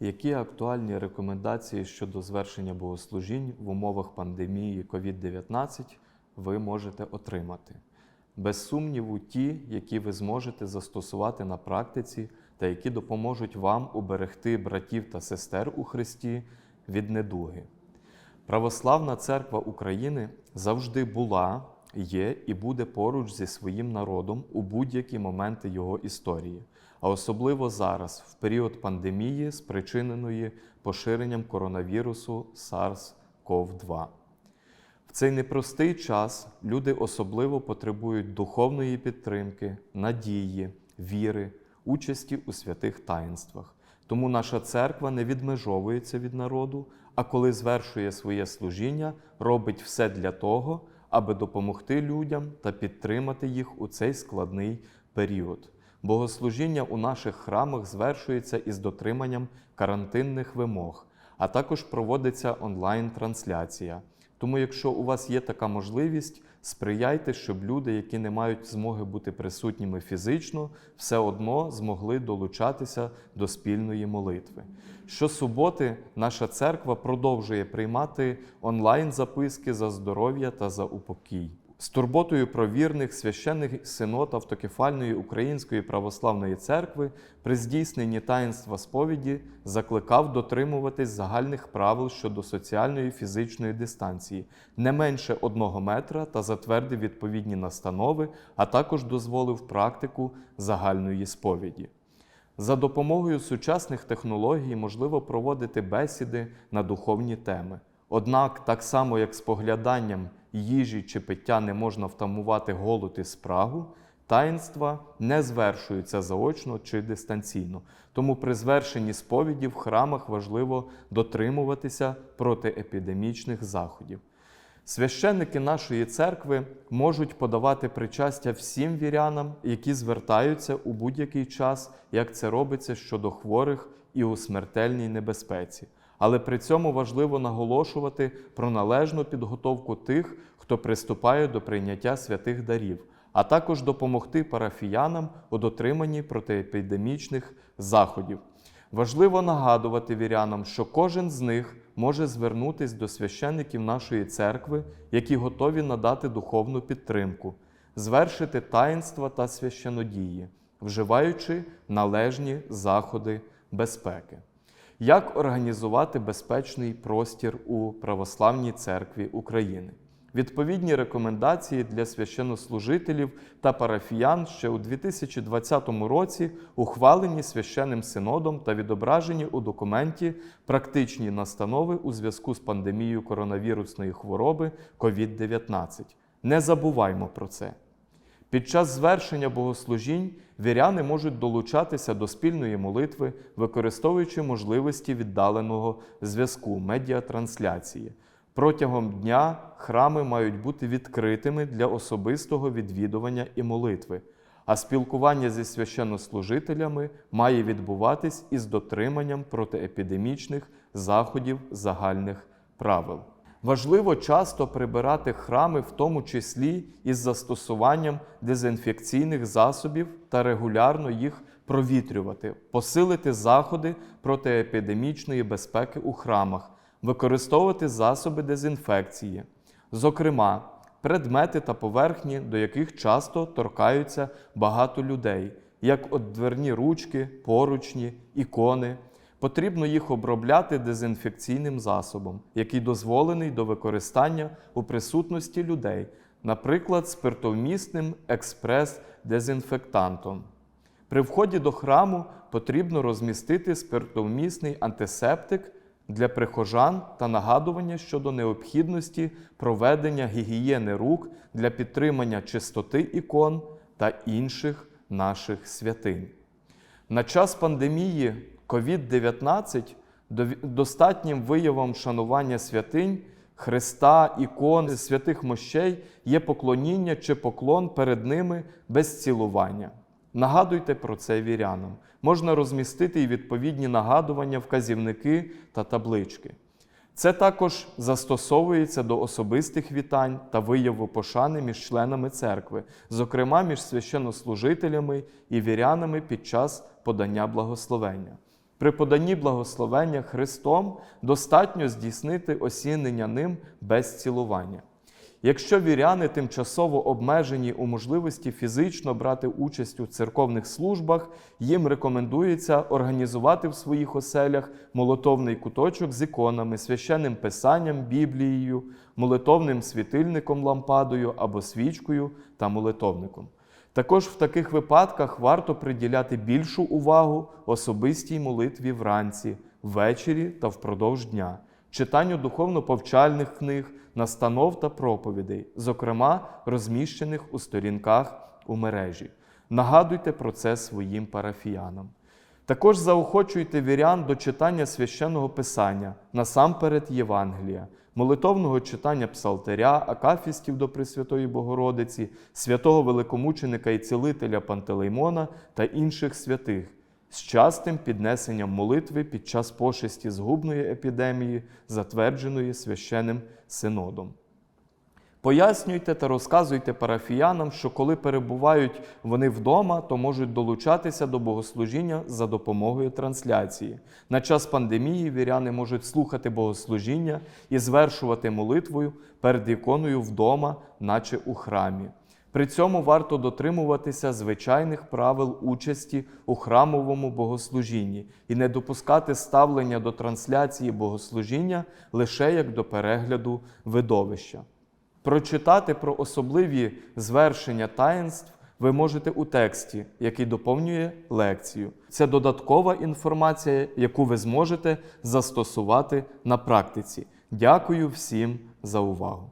Які актуальні рекомендації щодо звершення богослужінь в умовах пандемії COVID-19 ви можете отримати? Без сумніву, ті, які ви зможете застосувати на практиці та які допоможуть вам уберегти братів та сестер у Христі від недуги. Православна церква України завжди була, є і буде поруч зі своїм народом у будь-які моменти його історії, а особливо зараз, в період пандемії, спричиненої поширенням коронавірусу SARS-CoV-2. В цей непростий час люди особливо потребують духовної підтримки, надії, віри, участі у святих таїнствах. Тому наша церква не відмежовується від народу, а коли звершує своє служіння, робить все для того, аби допомогти людям та підтримати їх у цей складний період. Богослужіння у наших храмах звершується із дотриманням карантинних вимог, а також проводиться онлайн-трансляція. Тому, якщо у вас є така можливість, сприяйте, щоб люди, які не мають змоги бути присутніми фізично, все одно змогли долучатися до спільної молитви. Щосуботи наша церква продовжує приймати онлайн-записки за здоров'я та за упокій. З турботою про вірних священних синод автокефальної Української православної церкви при здійсненні таїнства сповіді закликав дотримуватись загальних правил щодо соціальної фізичної дистанції, не менше одного метра та затвердив відповідні настанови, а також дозволив практику загальної сповіді. За допомогою сучасних технологій можливо проводити бесіди на духовні теми. Однак, так само як з погляданням їжі чи пиття не можна втамувати голод і спрагу, таїнства не звершуються заочно чи дистанційно. Тому при звершенні сповіді в храмах важливо дотримуватися протиепідемічних заходів. Священники нашої церкви можуть подавати причастя всім вірянам, які звертаються у будь-який час, як це робиться щодо хворих і у смертельній небезпеці. Але при цьому важливо наголошувати про належну підготовку тих, хто приступає до прийняття святих дарів, а також допомогти парафіянам у дотриманні протиепідемічних заходів. Важливо нагадувати вірянам, що кожен з них може звернутися до священників нашої церкви, які готові надати духовну підтримку, звершити таїнства та священодії, вживаючи належні заходи безпеки. Як організувати безпечний простір у Православній церкві України? Відповідні рекомендації для священнослужителів та парафіян ще у 2020 році ухвалені священним синодом та відображені у документі практичні настанови у зв'язку з пандемією коронавірусної хвороби COVID-19. Не забуваймо про це. Під час звершення богослужінь віряни можуть долучатися до спільної молитви, використовуючи можливості віддаленого зв'язку медіатрансляції. Протягом дня храми мають бути відкритими для особистого відвідування і молитви, а спілкування зі священнослужителями має відбуватись із дотриманням протиепідемічних заходів загальних правил. Важливо часто прибирати храми, в тому числі із застосуванням дезінфекційних засобів та регулярно їх провітрювати, посилити заходи протиепідемічної безпеки у храмах, використовувати засоби дезінфекції, зокрема, предмети та поверхні, до яких часто торкаються багато людей, як от дверні ручки, поручні, ікони. Потрібно їх обробляти дезінфекційним засобом, який дозволений до використання у присутності людей, наприклад, спиртовмісним експрес-дезінфектантом. При вході до храму потрібно розмістити спиртовмісний антисептик для прихожан та нагадування щодо необхідності проведення гігієни рук для підтримання чистоти ікон та інших наших святинь. На час пандемії COVID-19 достатнім виявом шанування святинь, Христа, ікон, святих мощей є поклоніння чи поклон перед ними без цілування. Нагадуйте про це вірянам. Можна розмістити і відповідні нагадування, вказівники та таблички. Це також застосовується до особистих вітань та вияву пошани між членами церкви, зокрема між священнослужителями і вірянами під час подання благословення. При поданні благословення Христом достатньо здійснити осінення ним без цілування. Якщо віряни тимчасово обмежені у можливості фізично брати участь у церковних службах, їм рекомендується організувати в своїх оселях молитовний куточок з іконами, священним писанням, Біблією, молитовним світильником лампадою або свічкою та молитовником. Також в таких випадках варто приділяти більшу увагу особистій молитві вранці, ввечері та впродовж дня, читанню духовно-повчальних книг, настанов та проповідей, зокрема розміщених у сторінках у мережі. Нагадуйте про це своїм парафіянам. Також заохочуйте вірян до читання священного писання, насамперед Євангелія, молитовного читання псалтиря, акафістів до Пресвятої Богородиці, святого великомученика і цілителя Пантелеймона та інших святих, з частим піднесенням молитви під час пошесті згубної епідемії, затвердженої священним синодом. Пояснюйте та розказуйте парафіянам, що коли перебувають вони вдома, то можуть долучатися до богослужіння за допомогою трансляції. На час пандемії віряни можуть слухати богослужіння і звершувати молитвою перед іконою вдома, наче у храмі. При цьому варто дотримуватися звичайних правил участі у храмовому богослужінні і не допускати ставлення до трансляції богослужіння лише як до перегляду видовища. Прочитати про особливі звершення таїнств ви можете у тексті, який доповнює лекцію. Це додаткова інформація, яку ви зможете застосувати на практиці. Дякую всім за увагу!